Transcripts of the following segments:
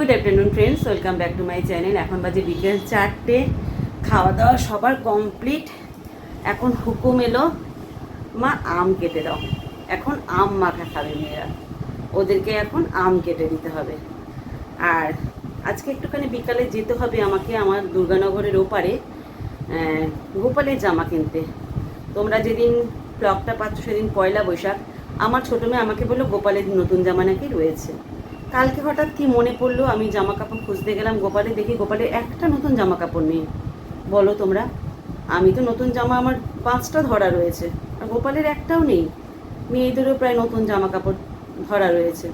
Good afternoon friends welcome back to my channel এখন বাজে বিকেল চারটে। খাওয়া দাওয়া সবার কমপ্লিট এখন হুকুম এলো, মা, আম কেটে দাও। এখন আম মাখা খাবে মেয়েরা। ওদেরকে এখন আম কেটে দিতে হবে। আর আজকে একটুখানি বিকালে যেতে হবে আমাকে আমার দুর্গানগরের ওপারে গোপালের জামা কিনতে। তোমরা যেদিন ব্লগটা পাচ্ছ, সেদিন পয়লা বৈশাখ। আমার ছোটো মেয়ে আমাকে বলল, গোপালের নতুন জামা নাকি রয়েছে। কালকে হঠাৎ কি মনে পড়ল? আমি জামা কাপড় খুঁজতে গেলাম গোপালে, দেখি গোপালে একটা নতুন জামা কাপড় নেই। বলো তোমরা, আমি তো নতুন জামা আমার পাঁচটা ধরা রয়েছে, আর গোপালের একটাও নেই। মেয়েদেরও প্রায় নতুন জামা কাপড় ধরা রয়েছে।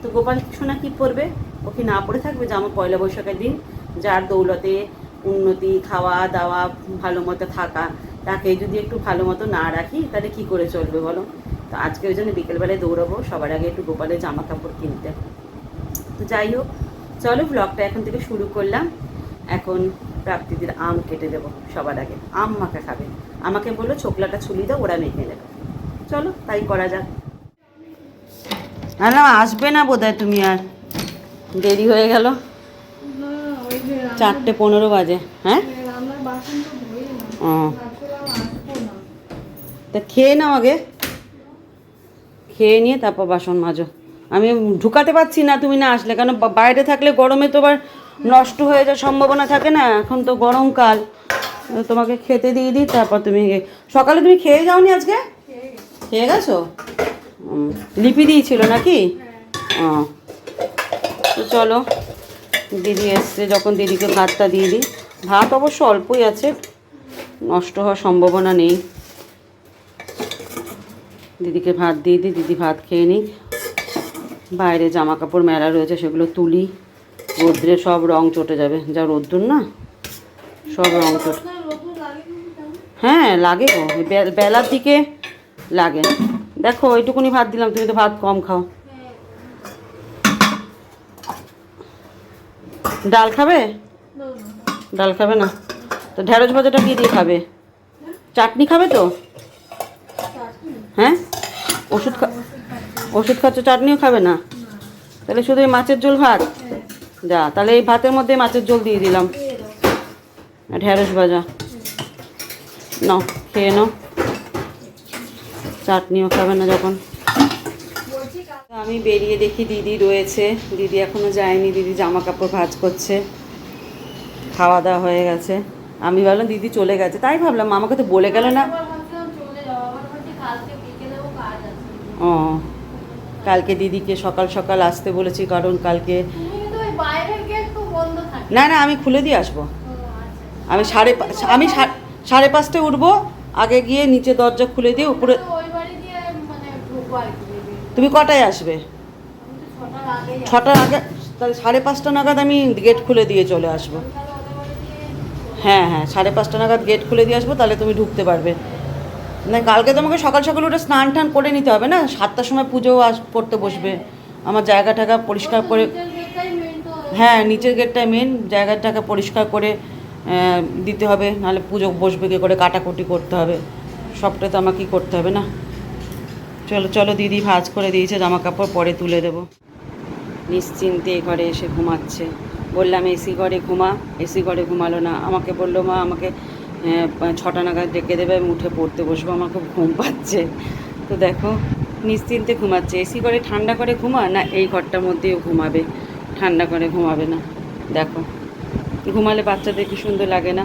তো গোপাল সোনা কি পরবে? ও কি না পরে থাকবে? জামা পয়লা বৈশাখের দিন। যার দৌলতে উন্নতি, খাওয়া দাওয়া ভালো মতো থাকা, তাকে যদি একটু ভালো মতো না রাখি, তাহলে কি করে চলবে বলো? তো আজকে ওই জন্য বিকেলবেলায় দৌড়াবো, সবার আগে একটু গোপালের জামা কাপড় কিনতে। তো যাই হোক চলো ব্লগটা এখন থেকে শুরু করলাম। এখন প্রাপ্তিদের আম কেটে দেবো সবার আগে। আম মাখা খাবে। আমাকে বলল ছোকলাটা ছুলি দাও ওরা মেখে নেবে। চলো তাই করা যাক। না আসবে না বোধ তুমি আর। দেরি হয়ে গেল। চারটে পনেরো বাজে। হ্যাঁ? ও। তা খেয়ে নাও আগে। খেয়ে নিয়ে তারপর বাসন মাজো। আমি ঢুকাতে পারছি না, তুমি না আসলে। কেন বাইরে থাকলে গরমে তো আবার নষ্ট হয়ে যাওয়ার সম্ভাবনা থাকে না, এখন তো গরমকাল। তোমাকে খেতে দিয়ে দিই, তারপর তুমি সকালে তুমি খেয়ে যাওনি আজকে? খেয়ে গেছো? লিপি দিয়েছিল নাকি? তো চলো, দিদি এসছে, যখন দিদিকে ভাতটা দিয়ে দিই। ভাত অবশ্য অল্পই আছে, নষ্ট হওয়ার সম্ভাবনা নেই। দিদিকে ভাত দিয়ে দিই, দিদি ভাত খেয়ে নিই বাইরে জামা কাপড় মেলা রয়েছে সেগুলো তুলি রোদ্রে সব রং চটে যাবে। যা রোদ্দুর না? সব রং চটে হ্যাঁ লাগে গো। বেলার দিকে লাগে। দেখো ওইটুকুনি ভাত দিলাম তুমি তো ভাত কম খাও। ডাল খাবে? ডাল খাবে না। তো ঢেঁড়স ভাজাটা কি দিয়ে খাবে? চাটনি খাবে তো? হ্যাঁ? ওষুধ খা ওষুধ খাচ্ছ চাটনিও খাবে না? তাহলে শুধু এই মাছের ঝোল ভাত? যা তাহলে এই ভাতের মধ্যে মাছের ঝোল দিয়ে দিলাম। ঢেঁড়স ভাজা। নাও খেয়ে নাও। চাটনিও খাবে না যখন। আমি বেরিয়ে দেখি দিদি রয়েছে। দিদি এখনও যায়নি দিদি জামা কাপড় ভাজ করছে। খাওয়া দাওয়া হয়ে গেছে। আমি ভাবলাম দিদি চলে গেছে। তাই ভাবলাম আমাকে তো বলে গেল না। ও। কালকে দিদিকে সকাল সকাল আসতে বলেছি কারণ কালকে না না আমি খুলে দিয়ে আসব। আমি সাড়ে আমি সাড়ে পাঁচটায় উঠবো আগে গিয়ে নিচে দরজা খুলে দিয়ে উপরে তুমি কটায় আসবে? ছটার আগে তাহলে সাড়ে পাঁচটা নাগাদ আমি গেট খুলে দিয়ে চলে আসব। হ্যাঁ হ্যাঁ সাড়ে পাঁচটা নাগাদ গেট খুলে দিয়ে আসব তাহলে তুমি ঢুকতে পারবে। না, কালকে তোমাকে সকাল সকাল উঠে স্নান টান করে নিতে হবে না? সাতটার সময় পুজো আস, করতে বসবে। আমার জায়গা টাকা পরিষ্কার করে হ্যাঁ নিচের গেটটাই মেন জায়গাটাকে পরিষ্কার করে দিতে হবে। নাহলে পুজো বসবে কী করে, কাটাকুটি করতে হবে। সবটা তো আমাকেই করতে হবে না। চলো চলো দিদি ভাজ করে দিয়েছে জামা কাপড় পরে তুলে দেবো। নিশ্চিন্তে এই ঘরে এসে ঘুমাচ্ছে। বললাম এসি ঘরে ঘুমা এসি ঘরে ঘুমালো না। আমাকে বলল, মা, আমাকে ছটা নাগাদ ডেকে দেবে আমি উঠে পড়তে বসবো, আমার খুব ঘুম পাচ্ছে। তো দেখো, নিশ্চিন্তে ঘুমাচ্ছে। এসি করে ঠান্ডা করে ঘুমা না এই ঘরটার মধ্যেও ঘুমাবে? ঠান্ডা করে ঘুমাবে না। দেখো, ঘুমালে বাচ্চাদের কি সুন্দর লাগে না?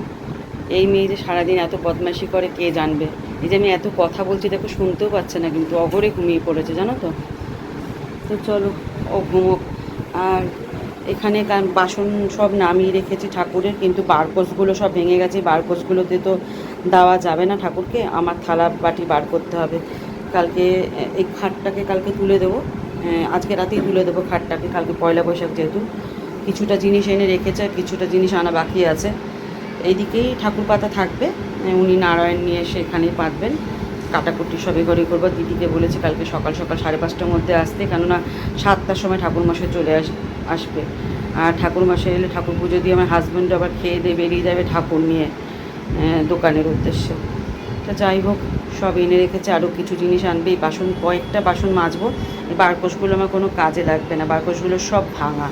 এই মেয়ে যে সারাদিন এত বদমাইশি করে, কে জানবে? এই যে আমি এত কথা বলছি, দেখো শুনতেও পাচ্ছে না, কিন্তু অগরে ঘুমিয়ে পড়েছে, জানো তো? তো চলো, ও ঘুমোক। আর এখানে বাসন সব নামিয়ে রেখেছি ঠাকুরের, কিন্তু বারকোষগুলো সব ভেঙে গেছে বারকোষগুলোতে তো দেওয়া যাবে না ঠাকুরকে, আমার থালা বাটি বার করতে হবে। কালকে, এই খাটটাকে কালকে তুলে দেবো আজকে রাতেই তুলে দেবো খাটটাকে, কালকে পয়লা বৈশাখ যেহেতু। কিছুটা জিনিস এনে রেখেছে, আর কিছুটা জিনিস আনা বাকি আছে। এইদিকেই ঠাকুর পাতা থাকবে, উনি নারায়ণ নিয়ে এসে এখানেই পাতবেন। কাটাকুটি সবে ঘরে করব। দিদিকে বলেছি কালকে সকাল সকাল সাড়ে পাঁচটার মধ্যে আসতে, কেননা সাতটার সময় ঠাকুর মশাই চলে আস আসবে। আর ঠাকুর মশাই এলে ঠাকুর পুজো দিয়ে আমার হাজব্যান্ড আবার খেয়ে দিয়ে বেরিয়ে যাবে ঠাকুর নিয়ে দোকানের উদ্দেশ্যে। তো যাই হোক, সব এনে রেখেছে, আরও কিছু জিনিস আনবে। এই বাসন, কয়েকটা বাসন মাজবো। এই বারকোষগুলো আমার কোনো কাজে লাগবে না। বারকোষগুলো সব ভাঙা।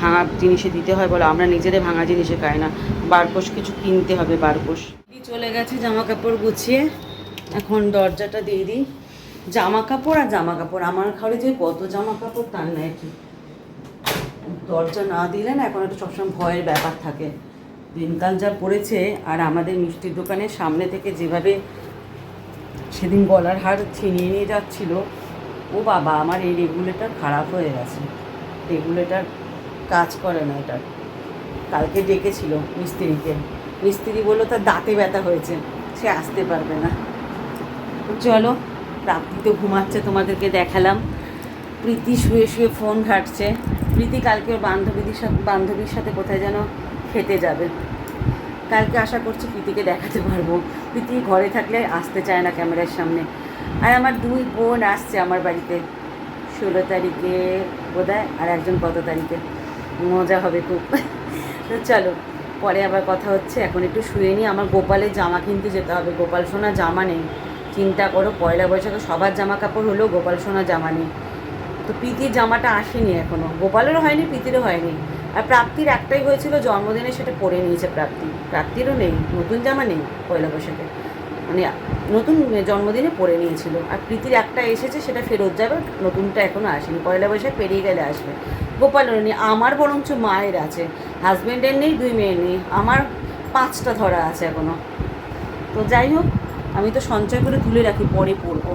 ভাঙা জিনিসে দিতে হয় বলো, আমরা নিজেদের ভাঙা জিনিসে খাই না। বারকোষ কিছু কিনতে হবে বারকোষ চলে গেছে জামা কাপড় গুছিয়ে। এখন দরজাটা দিয়ে দিই। জামা কাপড় আর জামা কাপড়। আমার ঘরে যে কত জামা কাপড়, তার নাই কি। দরজা না দিলে না এখন একটা সবসময় ভয়ের ব্যাপার থাকে। দিনকাল যা পড়েছে আর আমাদের মিষ্টির দোকানের সামনে থেকে যেভাবে সেদিন গলার হার ছিনিয়ে নিয়ে যাচ্ছিল, ও বাবা, আমার এই রেগুলেটর খারাপ হয়ে গেছে। রেগুলেটর কাজ করে না এটা কালকে ডেকেছিল মিস্ত্রিকে। মিস্ত্রি বলল, তার দাঁতে ব্যথা হয়েছে। সে আসতে পারবে না। চলো প্রাপ্তি তো ঘুমাচ্ছে, তোমাদেরকে দেখালাম। প্রীতি শুয়ে শুয়ে ফোন ঘাটছে। প্রীতি কালকে ওর বান্ধবীদের সাথে, বান্ধবীর সাথে কোথায় যেন খেতে যাবে। কালকে আশা করছি প্রীতিকে দেখাতে পারব। প্রীতি ঘরে থাকলে আসতে চায় না ক্যামেরার সামনে। আর আমার দুই বোন আসছে আমার বাড়িতে। ষোলো তারিখে বোধহয়, আর একজন কত তারিখে? মজা হবে খুব। তো চলো, পরে আবার কথা হচ্ছে। এখন একটু শুয়ে নিই। আমার গোপালের জামা কিনতে যেতে হবে। গোপাল সোনা জামা নেই। চিন্তা করো, পয়লা বৈশাখে সবার জামা কাপড় হলেও গোপাল সোনা জামা নেই তো প্রীতির জামাটা আসেনি এখনও গোপালেরও হয়নি, প্রীতিরও হয়নি। আর প্রাপ্তির একটাই হয়েছিল জন্মদিনে, সেটা পরে নিয়েছে প্রাপ্তি। প্রাপ্তিরও নেই, নতুন জামা নেই পয়লা বৈশাখে। মানে নতুন জন্মদিনে পরে নিয়েছিল। আর প্রীতির একটা এসেছে, সেটা ফেরত যাবে, নতুনটা এখনও আসেনি। পয়লা বৈশাখ পেরিয়ে গেলে আসবে। গোপালেরও নেই, আমার বরঞ্চ মায়ের আছে। হাজব্যান্ডের নেই, দুই মেয়ের নেই। আমার পাঁচটা ধরা আছে এখনও তো যাই হোক আমি তো সঞ্চয় করে তুলে রাখি, পরে পরবো।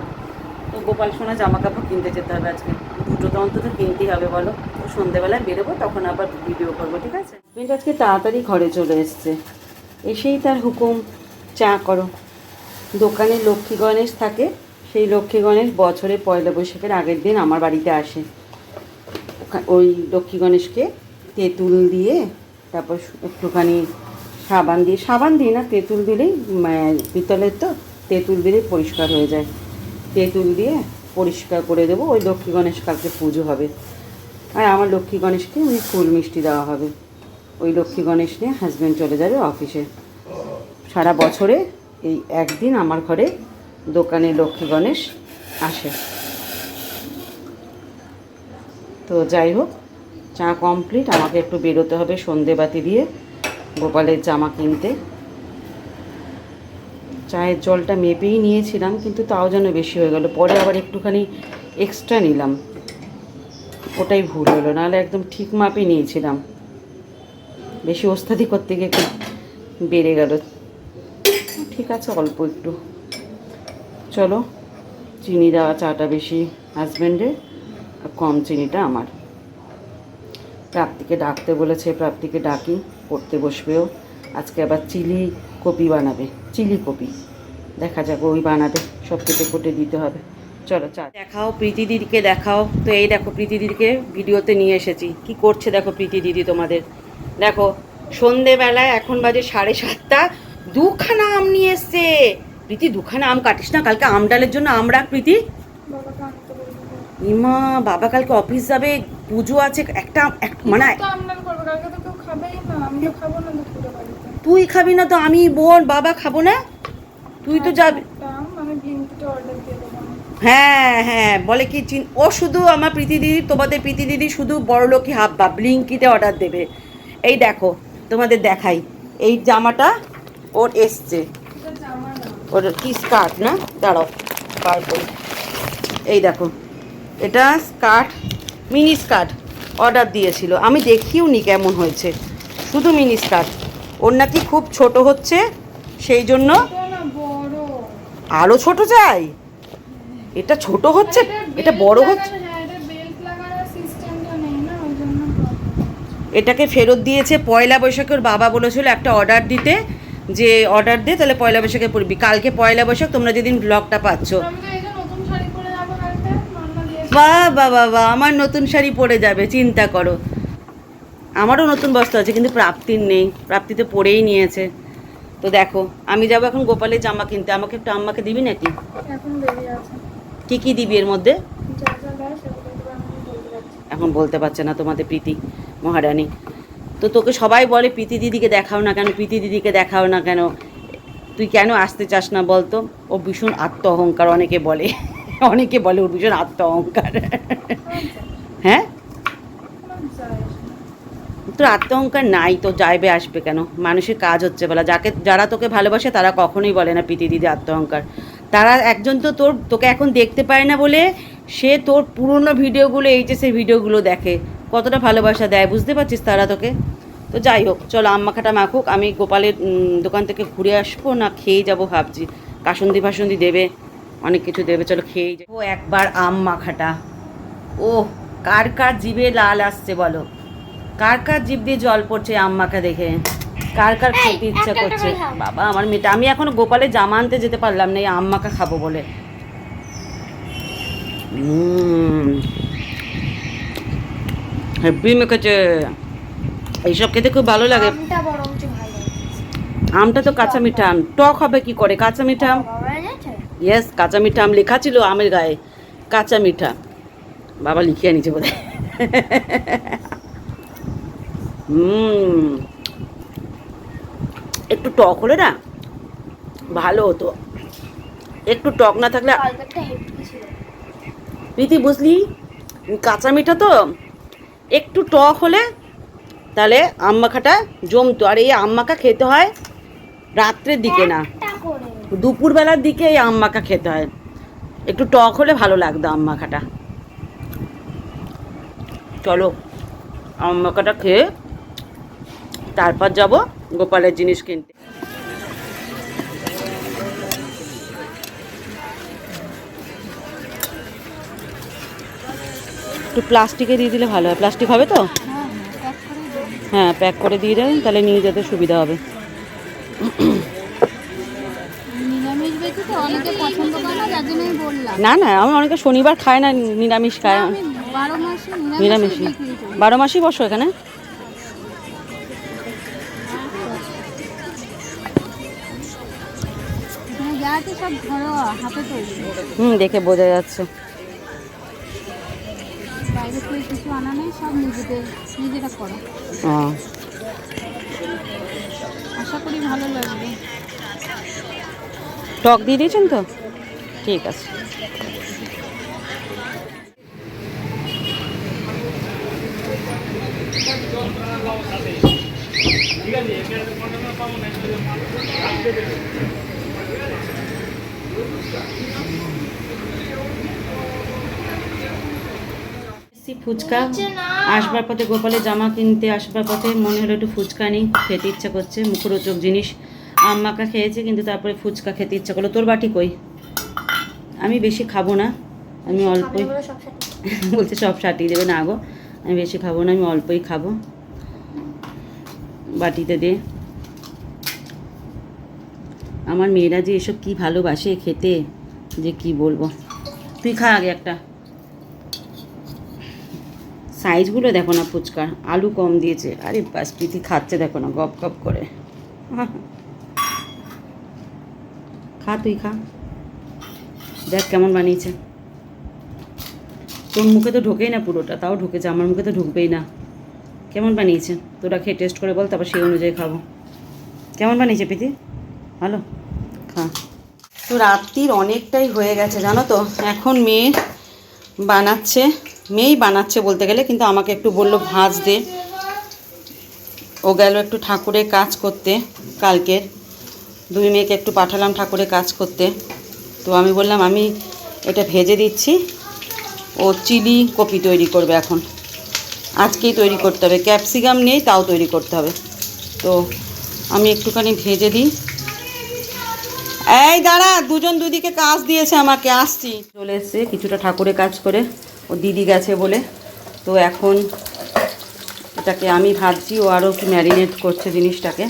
তো গোপাল সোনা জামা কাপড় কিনতে যেতে হবে আজকে। দুটো তো অন্তত কিনতেই হবে, বলো। তো সন্ধেবেলায় বেরোবো, তখন আবার ভিডিও করব, ঠিক আছে? মেয়েটা আজকে তাড়াতাড়ি ঘরে চলে এসছে। এসেই তার হুকুম, চা করো। দোকানে লক্ষ্মী গণেশ থাকে, সেই লক্ষ্মী গণেশ বছরে পয়লা বৈশাখের আগের দিন আমার বাড়িতে আসে। ওই লক্ষ্মী গণেশকে তেঁতুল দিয়ে, তারপর একটুখানি সাবান দিয়ে সাবান দিয়ে না, তেঁতুল দিলেই পিতলের তো তেঁতুল দিলেই পরিষ্কার হয়ে যায়। তেঁতুল দিয়ে পরিষ্কার করে দেবো, ওই লক্ষ্মী গণেশ কালকে পুজো হবে। আর আমার লক্ষ্মী গণেশকে ওই ফুল মিষ্টি দেওয়া হবে। ওই লক্ষ্মী গণেশ নিয়ে হাজব্যান্ড চলে যাবে অফিসে সারা বছরে এই একদিন আমার ঘরে দোকানে লক্ষ্মী গণেশ আসে। তো যাই হোক, চা কমপ্লিট আমাকে একটু বেরোতে হবে সন্ধেবাতি দিয়ে। গোপালের জামা কিনতে। চায়ের জলটা মেপেই নিয়েছিলাম, কিন্তু তাও যেন বেশি হয়ে গেল। পরে আবার একটুখানি এক্সট্রা নিলাম। ওটাই ভুল হলো, নাহলে একদম ঠিক মাপে নিয়েছিলাম। বেশি ওস্তাদি করতে গিয়ে একটু বেড়ে গেল। ঠিক আছে, অল্প একটু। চলো, চিনি দেওয়া চাটা বেশি হাজব্যান্ডের আর কম চিনিটা আমার। প্রাপ্তিকে ডাকতে বলেছে, প্রাপ্তিকে ডাকি, পড়তে বসবেও। আজকে আবার চিলি কপি বানাবে। চিলি কপি। দেখা যাক ওই বানাবে সব কেটে কুটে দিতে হবে। চলো চা। দেখাও প্রীতি দিদিকে দেখাও। তো এই দেখো প্রীতি দিদিকে ভিডিওতে নিয়ে এসেছি। কি করছে দেখো প্রীতি দিদি তোমাদের? দেখো সন্ধেবেলায় এখন বাজে সাড়ে সাতটা দুখানা আম নিয়ে এসছে। প্রীতি দুখানা আম কাটিস না কালকে আম ডালের জন্য আম রাখ প্রীতি। ইমা বাবা কালকে অফিস যাবে পুজো আছে একটা এক- মানে তো আমদান করব কালকে তো কেউ খাবেই না আমি খাব না দুপুরে বাড়িতে তুই খাবি না তো আমি বোন বাবা খাব না? তুই তো যাবি। হ্যাঁ হ্যাঁ বলে কি চিন ও শুধু আমার প্রীতি দিদি তোমাদের প্রীতি দিদি শুধু বড় লোকই হাব ভাব লিঙ্কিতে অর্ডার দেবে। এই দেখো তোমাদের দেখাই। এই জামাটা ওর এসছে। ওর কি স্কার্ট না? দাঁড়াও বার করি। এই দেখো এটা স্কার্ট মিনি স্কার্ট অর্ডার দিয়েছিল। আমি দেখিও নি কেমন হয়েছে। শুধু মিনি স্কার্ট ওর নাকি খুব ছোট হচ্ছে সেই জন্য আরও ছোট চাই? এটা ছোট হচ্ছে? এটা বড় হচ্ছে। এটাকে ফেরত দিয়েছে পয়লা বৈশাখে ওর বাবা বলেছিল একটা অর্ডার দিতে যে অর্ডার দে তাহলে পয়লা বৈশাখে পড়বি কালকে পয়লা বৈশাখ তোমরা যেদিন ব্লগটা পাচ্ছ। বা বাহ বা আমার নতুন শাড়ি পরে যাবে চিন্তা করো। আমারও নতুন বস্ত্র আছে কিন্তু প্রাপ্তির নেই প্রাপ্তি তো পরেই নিয়েছে। তো দেখো আমি যাব এখন গোপালের জামা কিনতে। আমাকে একটু আম্মাকে দিবি নাকি? কি কি দিবি এর মধ্যে? এখন বলতে পারছে না তোমাদের প্রীতি মহারানী। তো তোকে সবাই বলে প্রীতি দিদিকে দেখাও না কেন প্রীতি দিদিকে দেখাও না কেন? তুই কেন আসতে চাস না বলতো? ও ভীষণ আত্ম অহংকার অনেকে বলে। অনেকে বলে ওর ভীষণ আত্ম অহংকার হ্যাঁ? আসে না। তোর আত্মহংকার নাই তো যাইবে, আসবে কেন? মানুষের কাজ হচ্ছে বলা। যাকে, যারা তোকে ভালোবাসে, তারা কখনোই বলে না প্রীতি দিদি আত্মহংকার তারা একজন তো তোর, তোকে এখন দেখতে পায় না বলে সে তোর পুরনো ভিডিওগুলো, এইচএসের ভিডিওগুলো দেখে। কতটা ভালোবাসা দেয়, বুঝতে পারছিস তারা তোকে? তো যাই হোক, চলো আম মাখাটা মাখুক। আমি গোপালের দোকান থেকে ঘুরে আসব, না খেয়ে যাব ভাবছি। কাসন্দি ফাসন্দি দেবে, অনেক কিছু দেবে, চলো খেয়েই যাব একবার আম মাখাটা। ও কার কার জিভে লাল আসছে বলো? কার কার জিভ দিয়ে জল পড়ছে আম মাখা দেখে? কার কার খেতে ইচ্ছা করছে? বাবা আমার মেয়েটা আমি এখন গোপালে জামা আনতে যেতে পারলাম না এই আম মাখা খাব বলে। হেভি মেখেছে। এইসব খেতে খুব ভালো লাগে। আমটা তো কাঁচা মিঠা আম টক হবে কি করে? কাঁচা মিঠা আম ইয়েস কাঁচা মিঠা আম লেখা ছিল আমের গায়ে। কাঁচা মিঠা বাবা লিখিয়ে নিচে বোধ হুম। একটু টক হলে না ভালো হতো। একটু টক না থাকলে প্রীতি বুঝলি? কাঁচা মিঠা তো একটু টক হলে তাহলে আম মাখাটা জমতো। আর এই আম মাখা খেতে হয় রাত্রের দিকে না। দুপুরবেলার দিকে এই আম মাখা খেতে হয়। একটু টক হলে ভালো লাগতো আম মাখাটা চলো আম মাখাটা খেয়ে তারপর যাব গোপালের জিনিস কিনতে। একটু প্লাস্টিকে দিয়ে দিলে ভালো হয়। প্লাস্টিক হবে তো? হ্যাঁ প্যাক করে দিয়ে দেবেন তাহলে নিয়ে যেতে সুবিধা হবে। নিরামিষ না না আমি অনেকে শনিবার খায় না নিরামিষ খায়। নিরামিষই করি। বারো মাসই বসো এখানে? সব ঘরোয়া হাতে তৈরি। হুম দেখে বোঝা যাচ্ছে। বাইরে থেকে কিছু আনা নেই সব নিজেদের নিজেরা করো। ও। আশা করি ভালো লাগবে। টক দিয়ে দিয়েছেন তো? ঠিক আছে। এসছি ফুচকা। আসবার পথে গোপালের জামা কিনতে আসবার পথে মনে হলো একটু ফুচকা নিই খেতে ইচ্ছা করছে মুখরোচক জিনিস। আম মাখা খেয়েছে কিন্তু তারপরে ফুচকা খেতে ইচ্ছা করল। তোর বাটি কই? আমি বেশি খাব না আমি অল্পই। বলছে সব সাটিয়ে দেবে না গো আমি বেশি খাব না আমি অল্পই খাব। বাটিতে দে। আমার মেয়েরা যে এসব কি ভালোবাসে খেতে যে কি বলব। তুই খা আগে একটা। সাইজগুলো দেখো না ফুচকার, আলু কম দিয়েছে। আরে বাস, প্রীতি খাচ্ছে দেখো না, গপ গপ করে। খা তুই, খা। দেখ কেমন বানিয়েছে। তোর মুখে তো ঢোকেই না পুরোটা, তাও ঢুকেছে, আমার মুখে তো ঢুকবেই না। কেমন বানিয়েছে? তোরা খেয়ে টেস্ট করে বল, তারপর সেই অনুযায়ী খাব। কেমন বানিয়েছে প্রীতি? ভালো? খা। তো রাত্রির অনেকটাই হয়ে গেছে, জানো তো? এখন মেয়ে বানাচ্ছে মেয়েই বানাচ্ছে বলতে গেলে, কিন্তু আমাকে একটু বলল ভাজ দে। ও গেল একটু ঠাকুরের কাজ করতে কালকের। দুই মেয়েকে একটু পাঠালাম ঠাকুরের কাজ করতে। তো আমি বললাম, আমি এটা ভেজে দিচ্ছি। ও চিলি কপি তৈরি করবে এখন। আজকেই তৈরি করতে হবে। ক্যাপসিকাম নেই, তাও তৈরি করতে হবে। তো আমি একটুখানি ভেজে দিই। এই দাঁড়া, দুজন দুদিকে কাজ দিয়েছে আমাকে, আসছি। চলে এসছে, কিছুটা ঠাকুরের কাজ করে ও দিদি গেছে বলে। তো এখন এটাকে আমি ভাবছি ও আরও কি ম্যারিনেট করছে জিনিসটাকে।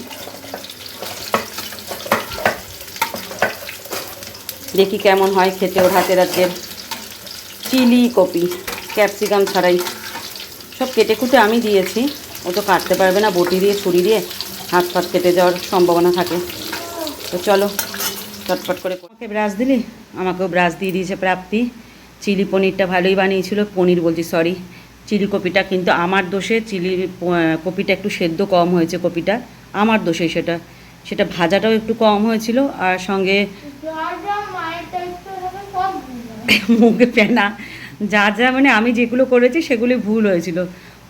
দেখি কেমন হয় খেতে ওর হাতের হাতের চিলি কপি, ক্যাপসিকাম ছাড়াই। সব কেটে কুটে আমি দিয়েছি, ও তো কাটতে পারবে না, বটি দিয়ে, ছুরি দিয়ে হাত ফাত কেটে যাওয়ার সম্ভাবনা থাকে। তো চলো, চটপট করে ব্রাশ দিলি? আমাকেও ব্রাশ দিয়ে দিয়েছে প্রাপ্তি। চিলি পনিরটা ভালোই বানিয়েছিল। পনির বলছি সরি চিলি কপিটা কিন্তু আমার দোষে চিলি কপিটা একটু সেদ্ধ কম হয়েছে কপিটা। আমার দোষে সেটা। সেটা ভাজাটাও একটু কম হয়েছিল আর সঙ্গে মুখে ফেনা। যা যা মানে আমি যেগুলো করেছি সেগুলি ভুল হয়েছিল।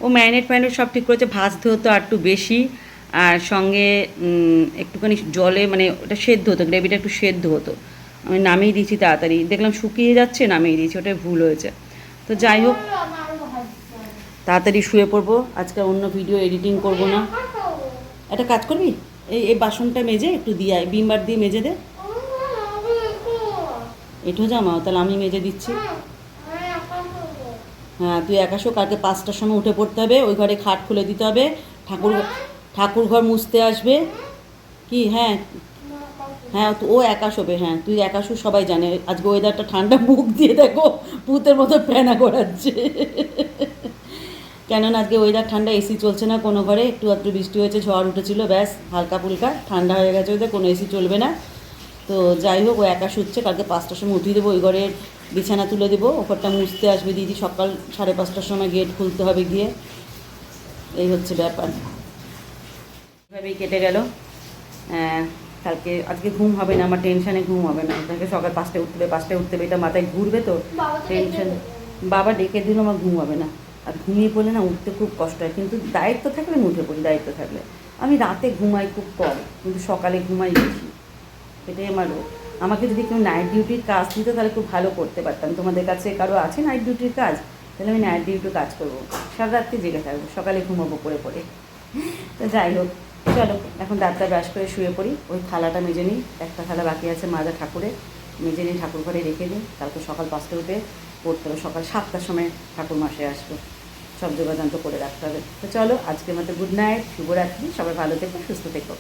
ও ম্যারিনেট ফ্যারিনেট সব ঠিক করেছে, ভাজতে হতো আর একটু বেশি। আর সঙ্গে একটুখানি জলে মানে ওটা সেদ্ধ হতো, গ্রেভিটা একটু সেদ্ধ হতো। আমি নামিয়ে দিয়েছি তাড়াতাড়ি। দেখলাম শুকিয়ে যাচ্ছে, নামিয়ে দিয়েছি, ওটাই ভুল হয়েছে। তো যাই হোক, তাড়াতাড়ি শুয়ে পড়ব। আজকে অন্য ভিডিও এডিটিং করব না। একটা কাজ করবি? এই এই বাসনটা মেজে একটু দিয়ে আয় বিমবার দিয়ে মেজে দে। এঠো জামা তাহলে আমি মেজে দিচ্ছি। হ্যাঁ তুই একাশো কালকে পাঁচটার সময় উঠে পড়তে হবে, ওই ঘরে খাট খুলে দিতে হবে। ঠাকুর ঠাকুর ঘর মুছতে আসবে। কি? হ্যাঁ হ্যাঁ ও একা শোবে হ্যাঁ তুই একা শো, সবাই জানে। আজকে ওয়েদারটা ঠান্ডা, মুখ দিয়ে দেখো, ভূতের মতো প্যানা করাচ্ছে কেননা আজকে ওয়েদার ঠান্ডা এসি চলছে না কোনো ঘরে একটু একটু বৃষ্টি হয়েছে, ঝড় উঠেছিল, ব্যাস হালকা ফুলকা ঠান্ডা হয়ে গেছে ওদের, কোনো এসি চলবে না। তো যাই হোক, ও একা শুচ্ছে, কালকে পাঁচটার সময় উঠিয়ে দেবো, ওই ঘরের বিছানা তুলে দেবো, ওপরটা মুছতে আসবে দিদি, সকাল সাড়ে পাঁচটার সময় গেট খুলতে হবে গিয়ে। এই হচ্ছে ব্যাপার। এভাবেই কেটে গেল। কালকে আজকে ঘুম হবে না আমার টেনশানে ঘুম হবে না। কালকে সকাল পাঁচটায় উঠতে হবে পাঁচটায় উঠতে হবে এটা মাথায় ঘুরবে তো। টেনশন বাবা ডেকে দিল আমার ঘুম হবে না। আর ঘুমিয়ে পড়লে না উঠতে খুব কষ্ট হয় কিন্তু দায়িত্ব থাকলে আমি উঠে পড়ি দায়িত্ব থাকলে। আমি রাতে ঘুমাই খুব কম কিন্তু সকালে ঘুমাই বেশি। এটাই আমার রোগ। আমাকে যদি কেউ নাইট ডিউটির কাজ দিত তাহলে খুব ভালো করতে পারতাম। তোমাদের কাছে কারও আছে নাইট ডিউটির কাজ? তাহলে আমি নাইট ডিউটির কাজ করব। সারা রাত্রি জেগে থাকব সকালে ঘুমাবো পড়ে পড়ে। তো যাই হোক চলো, এখন দাঁতটা ব্রাশ করে শুয়ে পড়ি। ওই থালাটা মেজে নিই, একটা থালা বাকি আছে মাজা ঠাকুরে। মেজে নিই ঠাকুর ঘরে রেখে দিই। কালকে সকাল পাঁচটা উঠে পড়তে হবে, সকাল সাতটার সময় ঠাকুর মাসে আসব। সব যোগাযন্ত্র করে রাখতে হবে। তো চলো, আজকের মতো গুড নাইট শুভরাত্রি, সবাই ভালো থেকো, সুস্থ থেকো।